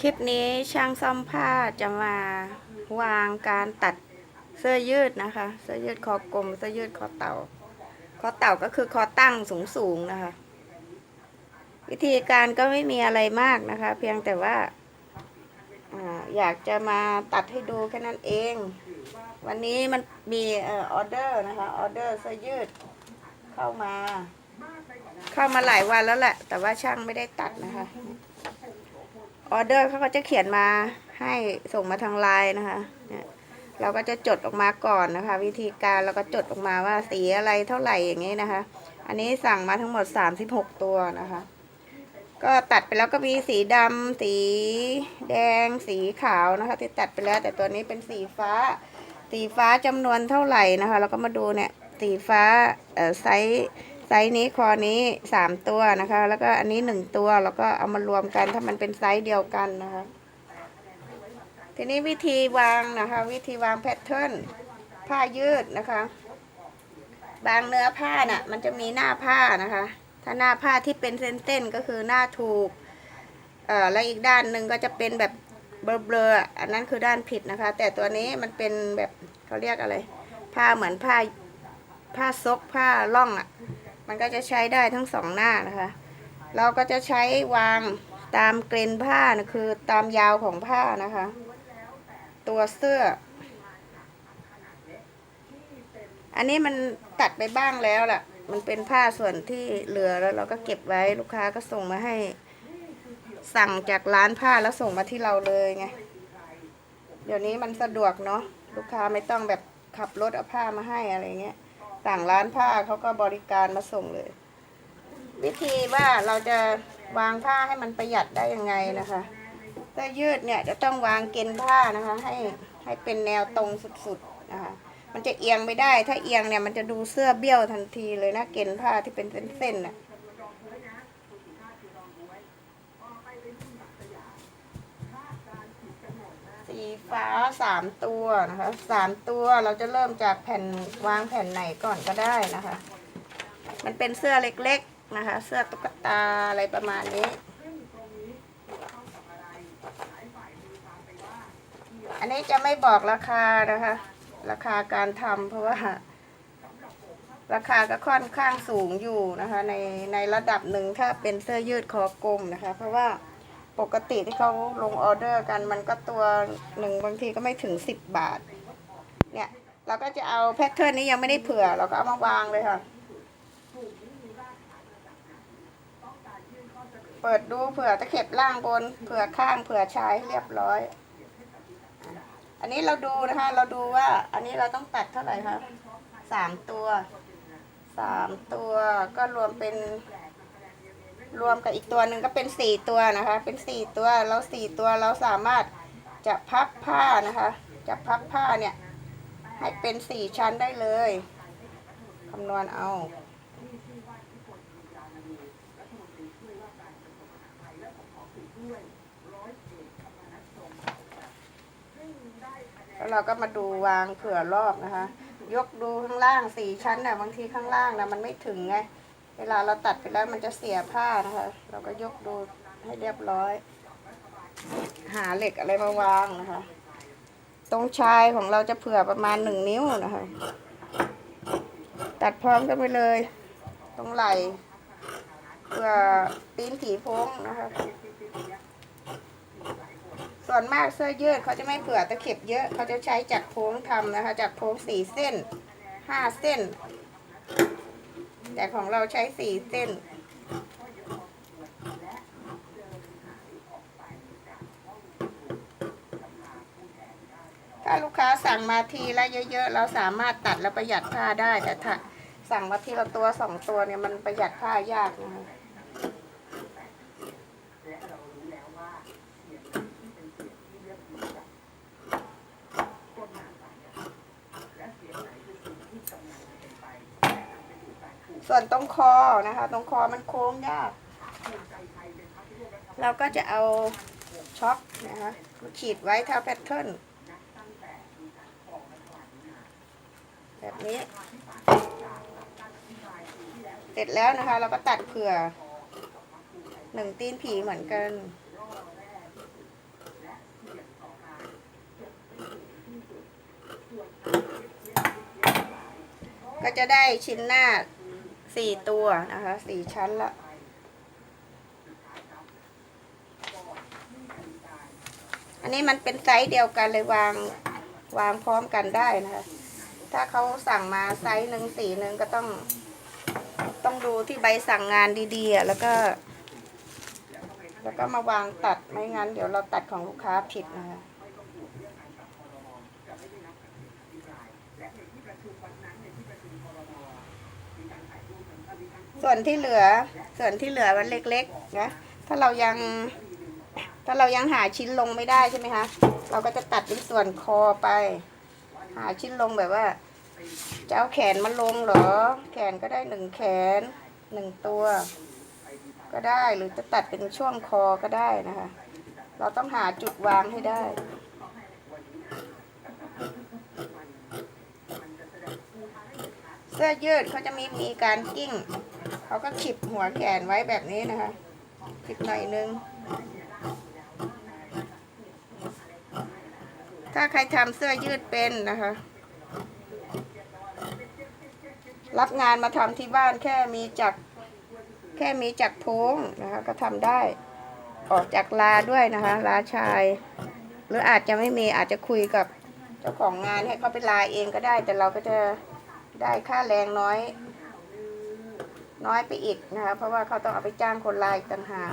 คลิปนี้ช่างซ่อมผ้าจะมาวางการตัดเสื้อยืดนะคะ เสื้อยืดคอกลมเสื้อยืดคอเต่า คอเต่าก็คือคอตั้งสูงสูงนะคะ วิธีการก็ไม่มีอะไรมากนะคะ เพียงแต่ว่าอยากจะมาตัดให้ดูแค่นั้นเอง วันนี้มันมีออออเดอร์นะคะออเดอร์เสื้อยืดเข้ามา เข้ามาหลายวันแล้วแหละ แต่ว่าช่างไม่ได้ตัดนะคะ ออเดอร์เขาก็จะเขียนมาให้ส่งมาทางไลน์นะคะเนี่ยเราก็จะจดออกมาก่อนนะคะ วิธีการเราก็จดออกมาว่าสีอะไรเท่าไหร่อย่างนี้นะคะ อันนี้สั่งมาทั้งหมด 36 ตัวนะคะ ก็ตัดไปแล้วก็มีสีดำสีแดงสีขาวนะคะ ที่ตัดไปแล้วแต่ตัวนี้เป็นสีฟ้า สีฟ้าจำนวนเท่าไหร่นะคะ เราก็มาดูเนี่ยสีฟ้าเอ่อไซส์ ไซส์นี้คอนี้สามตัวนะคะ แล้วก็อันนี้หนึ่งตัวแล้วก็เอามารวมกันถ้ามันเป็นไซส์เดียวกันนะคะ ทีนี้วิธีวางนะคะ วิธีวางแพทเทิร์นผ้ายืดนะคะ บางเนื้อผ้าน่ะ มันจะมีหน้าผ้านะคะ ถ้าหน้าผ้าที่เป็นเส้นๆก็คือหน้าถูกเอ่อแล้วอีกด้านหนึ่งก็จะเป็นแบบเบลอๆอันนั้นคือด้านผิดนะคะ แต่ตัวนี้มันเป็นแบบเขาเรียกอะไร ผ้าเหมือนผ้าผ้าซกผ้าล่องอะ มันก็จะใช้ได้ทั้งสองหน้านะคะ เราก็จะใช้วางตามเกรนผ้านะคือตามยาวของผ้านะคะ ตัวเสื้อ อันนี้มันตัดไปบ้างแล้วล่ะ มันเป็นผ้าส่วนที่เหลือแล้วเราก็เก็บไว้ลูกค้าก็ส่งมาให้ สั่งจากร้านผ้าแล้วส่งมาที่เราเลยไง เดี๋ยวนี้มันสะดวกเนาะลูกค้าไม่ต้องแบบขับรถเอาผ้ามาให้อะไรเงี้ย สั่งร้านผ้าเขาก็บริการมาส่งเลย วิธีว่าเราจะวางผ้าให้มันประหยัดได้ยังไงนะคะเสื้อยืดเนี่ยจะต้องวางเกณฑ์ผ้านะคะ ให้ให้เป็นแนวตรงสุดๆนะคะมันจะเอียงไม่ได้ ถ้าเอียงเนี่ยมันจะดูเสื้อเบี้ยวทันทีเลยนะเกณฑ์ผ้าที่เป็นเส้นๆน่ะ สีฟ้าสามตัวนะคะสามตัวเราจะเริ่มจากแผ่นวางแผ่นไหนก่อนก็ได้นะคะ มันเป็นเสื้อเล็กๆนะคะ เสื้อตุ๊กตาอะไรประมาณนี้ อันนี้จะไม่บอกราคานะคะ ราคาการทำเพราะว่าราคาก็ค่อนข้างสูงอยู่นะคะ ในในระดับหนึ่งถ้าเป็นเสื้อยืดคอกลมนะคะ เพราะว่า ปกติที่เขาลงออเดอร์กันมันก็ตัวหนึ่งบางทีก็ไม่ถึงสิบบาท เนี่ยเราก็จะเอาแพทเทิร์นนี้ยังไม่ได้เผื่อ เราก็เอามาวางเลยค่ะ เปิดดูเผื่อตะเข็บล่างบนเผื่อข้างเผื่อชายให้เรียบร้อย อันนี้เราดูนะคะ เราดูว่า อันนี้เราต้องตัดเท่าไหร่คะสามตัวสามตัวก็รวมเป็น รวมกับอีกตัวหนึ่งก็เป็นสี่ตัวนะคะ เป็นสี่ตัวแล้วสี่ตัวเราสามารถจะพับผ้านะคะ จะพับผ้าเนี่ย ให้เป็นสี่ชั้นได้เลยคำนวณเอาแล้วเราก็มาดูวางเผื่อรอบนะคะ ยกดูข้างล่างสี่ชั้นน่ะบางทีข้างล่างนะมันไม่ถึงไง เวลาเราตัดไปแล้วมันจะเสียผ้านะคะ เราก็ยกดูให้เรียบร้อย หาเหล็กอะไรมาวางนะคะ ตรงชายของเราจะเผื่อประมาณหนึ่งนิ้วนะคะ ตัดพร้อมกันไปเลย ตรงไหล่เผื่อตีนผีโพงนะคะ ส่วนมากเสื้อยืดเขาจะไม่เผื่อตะเข็บเยอะ เขาจะใช้จากโค้งทำนะคะจากโค้งสี่เส้นห้าเส้น แต่ของเราใช้สี่เส้น ถ้าลูกค้าสั่งมาทีละเยอะๆ เราสามารถตัดและประหยัดผ้าได้ แต่ถ้าสั่งมาทีละตัวสองตัวเนี่ยมันประหยัดผ้ายากนะคะ ส่วนตรงคอนะคะ ตรงคอมันโค้งยากเราก็จะเอาช็อคนะคะขีดไว้ท่าแพทเทิร์นแบบนี้ เสร็จแล้วนะคะ เราก็ตัดเผื่อหนึ่งตีนผีเหมือนกันก็จะได้ชิ้นหน้า สี่ตัวนะคะสี่ชั้นละอันนี้มันเป็นไซส์เดียวกันเลยวางวางพร้อมกันได้นะคะ ถ้าเขาสั่งมาไซส์หนึ่งสีหนึ่งก็ต้อง ต้องดูที่ใบสั่งงานดีๆแล้วก็ แล้วก็มาวางตัดไม่งั้น เดี๋ยวเราตัดของลูกค้าผิดนะคะ ส่วนที่เหลือส่วนที่เหลือมันเล็กๆนะถ้าเรายังถ้าเรายังหาชิ้นลงไม่ได้ใช่ไหมคะ เราก็จะตัดเป็นส่วนคอไป หาชิ้นลงแบบว่าจะเอาแขนมาลงเหรอ แขนก็ได้หนึ่งแขนหนึ่งตัว ก็ได้หรือจะตัดเป็นช่วงคอก็ได้นะคะ เราต้องหาจุดวางให้ได้เสื้อยืดเขาจะมีมีการกิ้ง เขาก็ขิบหัวแขนไว้แบบนี้นะคะขิบหน่อยนึง ถ้าใครทำเสื้อยืดเป็นนะคะ รับงานมาทำที่บ้านแค่มีจักรแค่มีจักรโพ้งนะคะ ก็ทำได้ ออกจากลาด้วยนะคะ ลาชาย หรืออาจจะไม่มีอาจจะคุยกับเจ้าของงานให้เขาไปลาเองก็ได้ แต่เราก็จะได้ค่าแรงน้อย น้อยไปอีกนะคะ เพราะว่าเขาต้องเอาไปจ้างคนลาอีกต่างหาก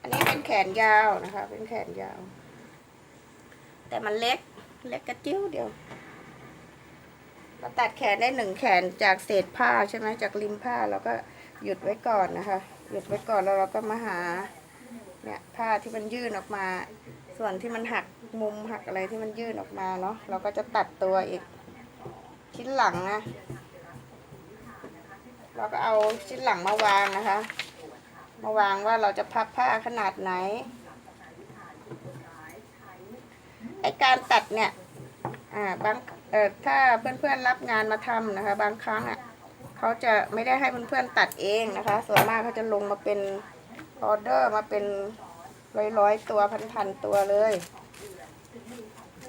อันนี้เป็นแขนยาวนะคะ เป็นแขนยาว แต่มันเล็ก เล็กกระจิ้วเดียว เราตัดแขนได้หนึ่งแขนจากเศษผ้าใช่ไหมจากริมผ้าเราก็หยุดไว้ก่อนนะคะ หยุดไว้ก่อนแล้วเราก็มาหา เนี่ยผ้าที่มันยื่นออกมา ส่วนที่มันหักมุมหักอะไรที่มันยื่นออกมาเนาะเราก็จะตัดตัวอีก ชิ้นหลังนะเราก็เอาชิ้นหลังมาวางนะคะ มาวางว่าเราจะพับผ้าขนาดไหนไอการตัดเนี่ยอ่าบางเอ่อถ้าเพื่อนๆรับงานมาทำนะคะ บางครั้งอะเขาจะไม่ได้ให้เพื่อนๆตัดเองนะคะ ส่วนมากเขาจะลงมาเป็น ออเดอร์มาเป็นร้อยๆตัวพันๆตัวเลย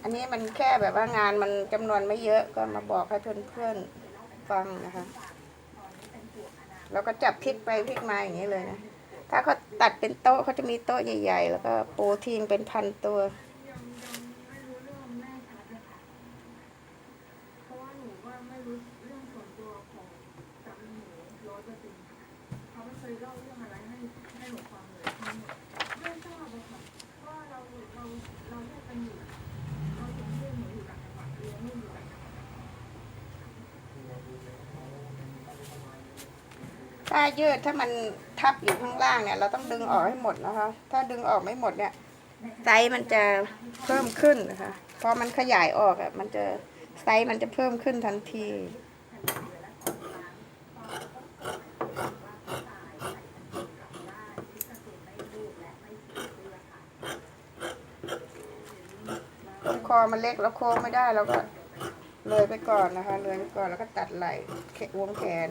อันนี้มันแค่แบบว่างานมันจำนวนไม่เยอะก็มาบอกให้เพื่อนๆฟังนะคะแล้วก็จับพลิกไปพลิกมาอย่างนี้เลยนะ ถ้าเขาตัดเป็นโต๊ะเขาจะมีโต๊ะใหญ่ ๆ แล้วก็ปูทิ้งเป็นพันตัว เพราะว่าหนูว่าไม่รู้เรื่องส่วนตัวของสามีหนูร้อยเปอร์เซ็นต์เขาไม่เคยเล่าเรื่องอะไรให้ให้หนูฟังเลยทั้งหมดไม่ทราบเลยค่ะว่าเราเราเราแยกกันอยู่เราถึงเรื่องหนูอยู่ต่างจังหวัดเรียนไม่อยู่ต่างจังหวัด ถ้ายืดถ้ามันทับอยู่ข้างล่างเนี่ย เราต้องดึงออกให้หมดนะคะ ถ้าดึงออกไม่หมดเนี่ยไซส์มันจะเพิ่มขึ้นนะคะพอมันขยายออกอะมันจะไซส์มันจะเพิ่มขึ้นทันทีคอมันเล็กแล้วโค้งไม่ได้เราก็เลยไปก่อนนะคะ เลยไปก่อนแล้วก็ตัดไหล่แขวงแขน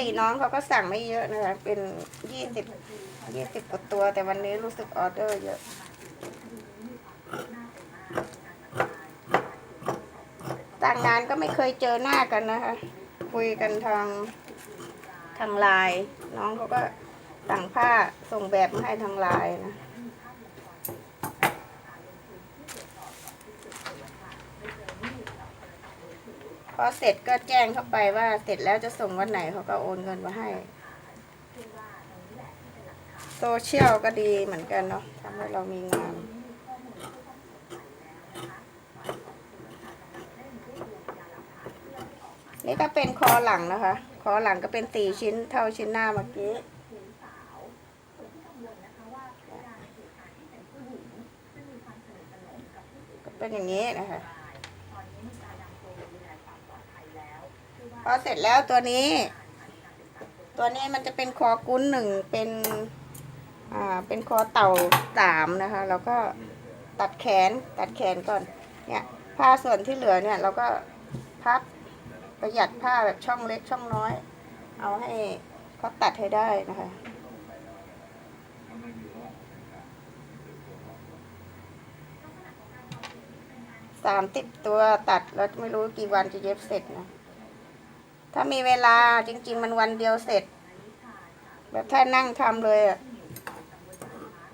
ติน้องเขาก็สั่งไม่เยอะนะคะเป็นยี่สิบยี่สิบกว่าตัว แต่วันนี้รู้สึกออเดอร์เยอะต่างงานก็ไม่เคยเจอหน้ากันนะคะ คุยกันทางทางไลน์น้องเขาก็สั่งผ้าส่งแบบมาให้ทางไลน์นะ อเสร็จก็แจ้งเข้าไปว่าเสร็จแล้วจะส่งวันไหนเขาก็โอนเงินมาให้ โซเชียลก็ดีเหมือนกันเนาะทำให้เรามีงานนี่ก็เป็นคอหลังนะคะ คอหลังก็เป็นสี่ชิ้นเท่าชิ้นหน้าเมื่อกี้ก็เป็นอย่างนี้นะคะ พอเสร็จแล้วตัวนี้ ตัวนี้มันจะเป็นคอกุ้นหนึ่งเป็น อ่า เป็นคอเต่าสามนะคะ แล้วก็ตัดแขนตัดแขนก่อน เนี่ยผ้าส่วนที่เหลือเนี่ย เราก็พับประหยัดผ้าแบบช่องเล็กช่องน้อย เอาให้เขาตัดให้ได้นะคะสามสิบตัวตัดแล้วไม่รู้กี่วันจะเย็บเสร็จนะ ถ้ามีเวลาจริง ๆ มันวันเดียวเสร็จ แบบถ้านั่งทำเลยอะ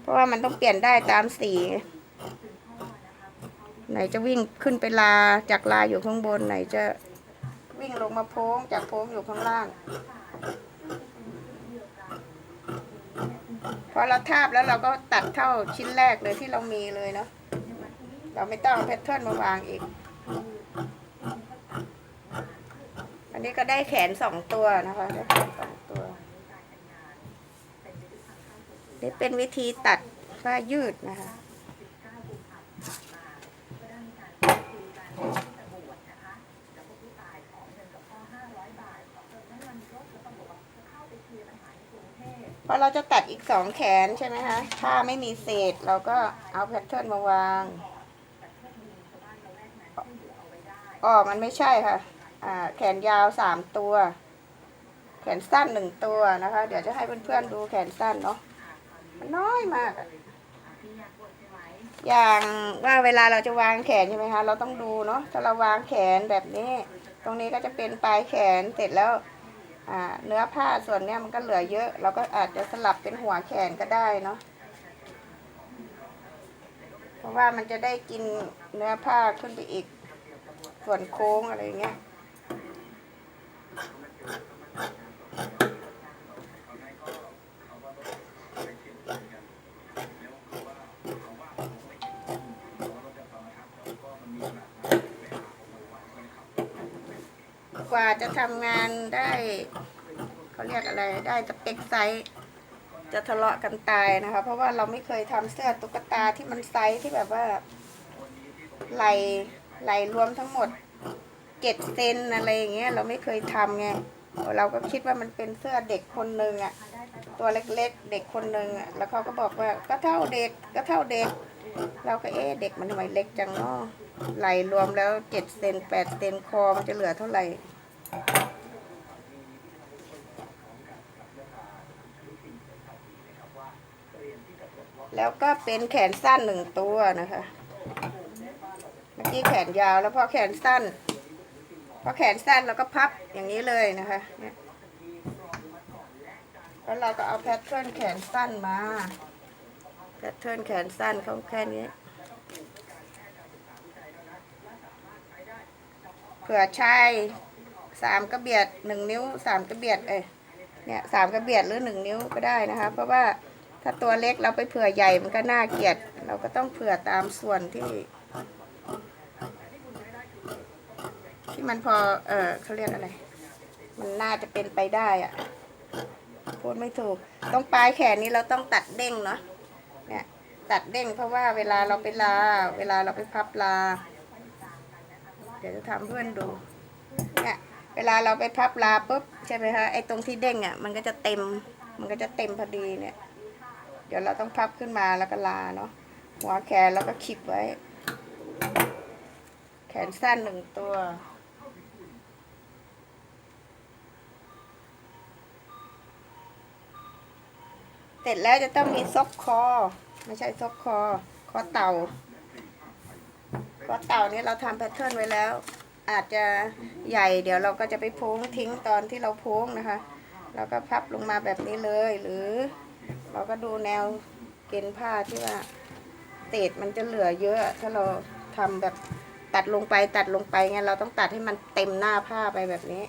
เพราะว่ามันต้องเปลี่ยนได้ตามสี ไหนจะวิ่งขึ้นไปลาจากลาอยู่ข้างบนไหนจะวิ่งลงมาโพ้งจากโพ้งอยู่ข้างล่าง พอเราทาบแล้วเราก็ตัดเท่าชิ้นแรกเลยที่เรามีเลยเนาะเราไม่ต้องเอาแพทเทิร์นมาวางอีก อันนี้ก็ได้แขนสองตัวนะคะได้แขนสองตัว นี่เป็นวิธีตัดผ้ายืดนะคะพอเราจะตัดอีกสองแขนใช่ไหมคะถ้าไม่มีเศษเราก็เอาแพทเทิร์นมาวางอ๋อมันไม่ใช่ค่ะ แขนยาวสามตัว แขนสั้นหนึ่งตัวนะคะ เดี๋ยวจะให้เพื่อนๆดูแขนสั้นเนาะมันน้อยมากอย่างว่าเวลาเราจะวางแขนใช่ไหมคะเราต้องดูเนาะถ้าเราวางแขนแบบนี้ ตรงนี้ก็จะเป็นปลายแขนเสร็จแล้วเนื้อผ้าส่วนเนี้ยมันก็เหลือเยอะ เราก็อาจจะสลับเป็นหัวแขนก็ได้เนาะเพราะว่ามันจะได้กินเนื้อผ้าขึ้นไปอีก ส่วนโค้งอะไรเงี้ย กว่าจะทำงานได้เขาเรียกอะไรได้สเปคไซส์จะทะเลาะกันตายนะคะ เพราะว่าเราไม่เคยทำเสื้อตุ๊กตาที่มันไซส์ที่แบบว่าไหลไหลรวมทั้งหมดเจ็ดเซนอะไรอย่างเงี้ยเราไม่เคยทำไง เราก็คิดว่ามันเป็นเสื้อเด็กคนหนึ่งอะตัวเล็กๆ เด็กคนหนึ่งอะแล้วเขาก็บอกว่าก็เท่าเด็กก็เท่าเด็ก เราก็เอ๊ะเด็กมันทำไมเล็กจังเนาะไหลรวมแล้วเจ็ดเซนแปดเซนคอมันจะเหลือเท่าไหร่แล้วก็เป็นแขนสั้นหนึ่งตัวนะคะ เมื่อกี้แขนยาวแล้วพอแขนสั้น พอแขนสั้นเราก็พับอย่างนี้เลยนะคะเนี่ยแล้วเราก็เอาแพทเทิร์นแขนสั้นมาแพทเทิร์นแขนสั้นเขาแค่นี้เผื่อชายสามกระเบียดหนึ่งนิ้วสามกระเบียดเอ้ยเนี่ยสามกระเบียดหรือหนึ่งนิ้วก็ได้นะคะ เพราะว่าถ้าตัวเล็กเราไปเผื่อใหญ่มันก็น่าเกลียด เราก็ต้องเผื่อตามส่วนที่ ที่มันพอ เออเขาเรียกอะไร มันน่าจะเป็นไปได้อะพูดไม่ถูก ต้องปลายแขนนี้เราต้องตัดเด้งเนาะ เนี่ย ตัดเด้งเพราะว่าเวลาเราไปลา เวลาเราไปพับลา เดี๋ยวจะทำเพื่อนดู เนี่ย เวลาเราไปพับลาปุ๊บใช่ไหมคะ ไอ้ตรงที่เด้งอะ มันก็จะเต็ม มันก็จะเต็มพอดีเนี่ย เดี๋ยวเราต้องพับขึ้นมาแล้วก็ลาเนาะ หัวแขนแล้วก็ขีบไว้ แขนสั้นหนึ่งตัว สร็จแล้วจะต้องมีซกคอ ไม่ใช่ซกคอ คอเต่า คอเต่านี้เราทำแพทเทิร์นไว้แล้ว อาจจะใหญ่ เดี๋ยวเราก็จะไปโพ้งทิ้งตอนที่เราโพ้งนะคะเราก็พับลงมาแบบนี้เลย หรือ เราก็ดูแนวเกณฑ์ผ้าที่ว่าเศษมันจะเหลือเยอะ ถ้าเราทำแบบตัดลงไปตัดลงไปไงเราต้องตัดให้มันเต็มหน้าผ้าไปแบบนี้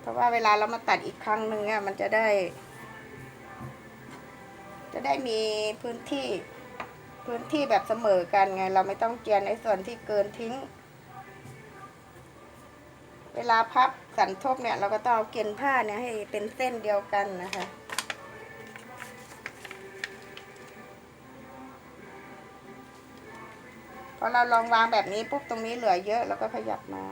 เพราะว่าเวลาเรามาตัดอีกครั้งหนึ่งอะมันจะได้ จะได้มีพื้นที่พื้นที่แบบเสมอกันไง เราไม่ต้องเจียนในส่วนที่เกินทิ้ง เวลาพับสันทบเนี่ย เราก็ต้องเอาเกณฑ์ผ้าเนี่ยให้เป็นเส้นเดียวกันนะคะพอเราลองวางแบบนี้ปุ๊บตรงนี้เหลือเยอะเราก็ขยับมา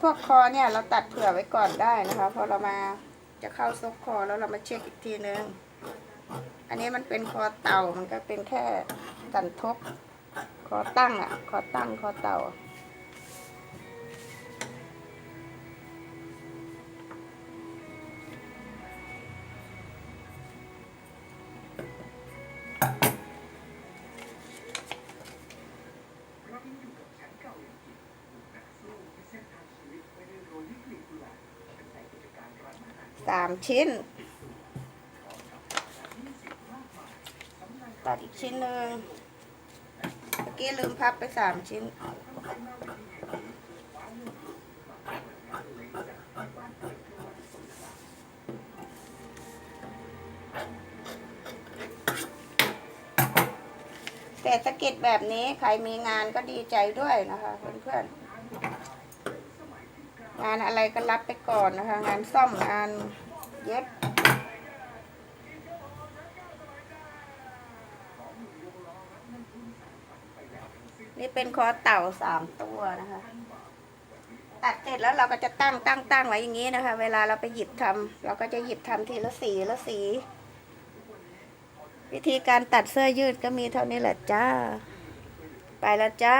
พวกคอเนี่ยเราตัดเผื่อไว้ก่อนได้นะคะพอเรามาจะเข้าซกคอแล้วเรามาเช็คอีกทีนึง อันนี้มันเป็นคอเต่ามันก็เป็นแค่สันทบคอตั้งอะคอตั้งคอเต่าเรายังอยู่กับแชมป์เก่าอย่างจนักสู้ที่เส้นทาง สามชิ้น ตัดอีกชิ้นหนึ่งเมื่อกี้ลืมพับไปสามชิ้น แต่สะเก็ดแบบนี้ใครมีงานก็ดีใจด้วยนะคะเพื่อนๆ งานอะไรก็รับไปก่อนนะคะ งานซ่อมงานเย็บนี่เป็นคอเต่าสามตัวนะคะ ตัดเสร็จแล้วเราก็จะตั้งตั้งตั้งไว้อย่างนี้นะคะ เวลาเราไปหยิบทำเราก็จะหยิบทำทีละสีละสี วิธีการตัดเสื้อยืดก็มีเท่านี้แหละจ้า ไปแล้วจ้า